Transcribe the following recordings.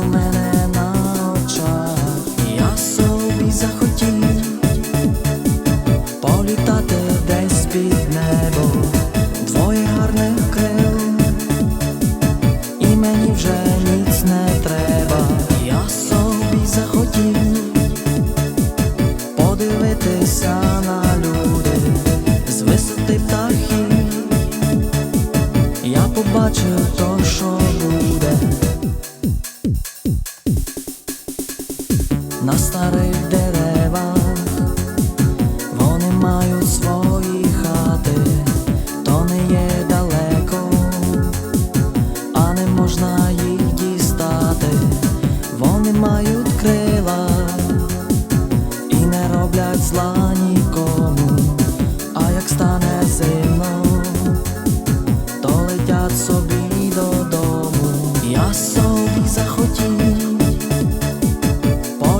у мене на очах, я собі захотів політати десь під небо, двоє гарних крил, і мені вже ніц не треба, я собі захотів подивитися на люди. З птахів, я побачив то, що буде. старих деревах, вони мають свої хати, то не є далеко, а не можна їх дістати, вони мають крила і не роблять зла.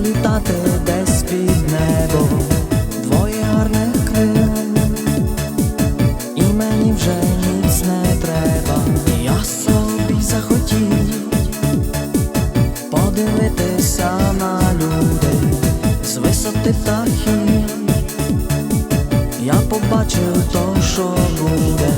Політати десь під небо, двоє гарних крил, і мені вже ніц не треба. Я собі захотів подивитися на людей з висоти птахів. Я побачив то, що буде.